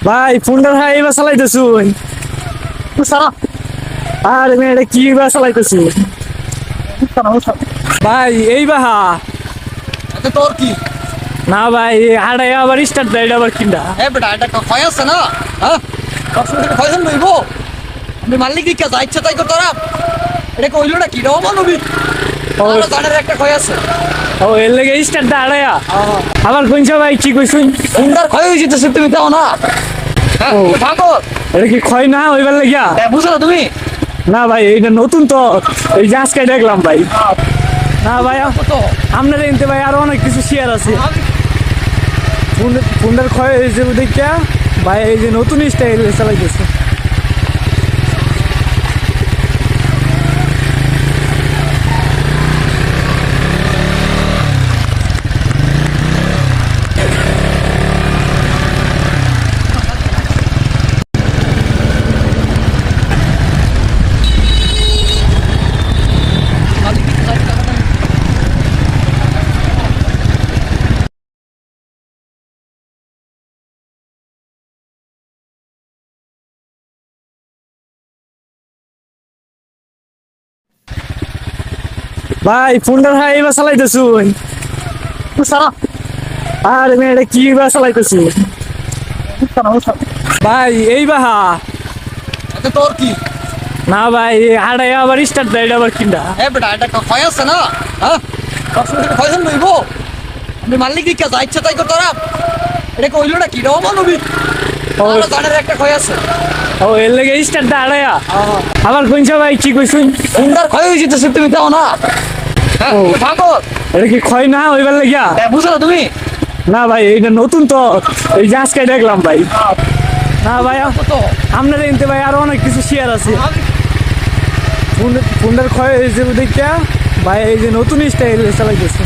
ভাই ফোনটা ভাই এবার চালাইতেছুন আরে মেয়ে এটা কি বা চালাইতেছি? ভাই এই বাহা। এতে তোর কি? না ভাই হাড়াই আবার স্টার্ট দেয় আবার কিনা এ বেটা এটা ক্ষয় আছে না? হ্যাঁ? ক্ষয় নইব আমি মালিক দিকে যা ইচ্ছা তাই করতো এটা কইলো না কি রে মানবী ও। এর লেগে স্টার্ট আবার ভাই কি কইছুন উন্ডার ক্ষয় হয়ে যেতেছে তুমি না। হ্যাঁ এটা কি ক্ষয় না ওইবার লেগিয়া? এ, তুমি। না ভাই নতুন তো। এই যে আজকে দেখলাম ভাই। না ভাই আপনার এনতে ভাই আরও অনেক কিছু শেয়ার আছে। ফোনটার ক্ষয় হয়েছে দেখিয়া ভাই এই যে নতুন স্টাইল চালাইতেছে মালিক দিকে যা ইচ্ছা তাই ভাই ফোনটা ভাই এবার চালাইতেছুন আরে মেয়ে এটা কি বা চালাইতেছি? ভাই এই বাহা। তোর কি? না ভাই হাড়াই আবার স্টার্ট দেয় আবার কিনা এ বেটা এটা ক্ষয় আছে না? হ্যাঁ? ক্ষয় নইব আমি মালিক দিকে যা ইচ্ছা তাই করতো এটা কইলো না কি রে মানবী ও। এর লেগে স্টার্ট আবার ভাই কি কইছুন? ক্ষয় হয়ে যেতেছে তুমি দাও না। হ্যাঁ এটা কি ক্ষয় না ওইবার লেগিয়া? এ, তুমি। না ভাই এইটা নতুন তো। এই যে আজকে দেখলাম ভাই। না ভাই আপনার এনতে ভাই আরও অনেক কিছু শেয়ার আছে। ফোন ফোনটার ক্ষয় হয়েছে দেখিয়া ভাই এই যে নতুন স্টাইল চালাইতেছে।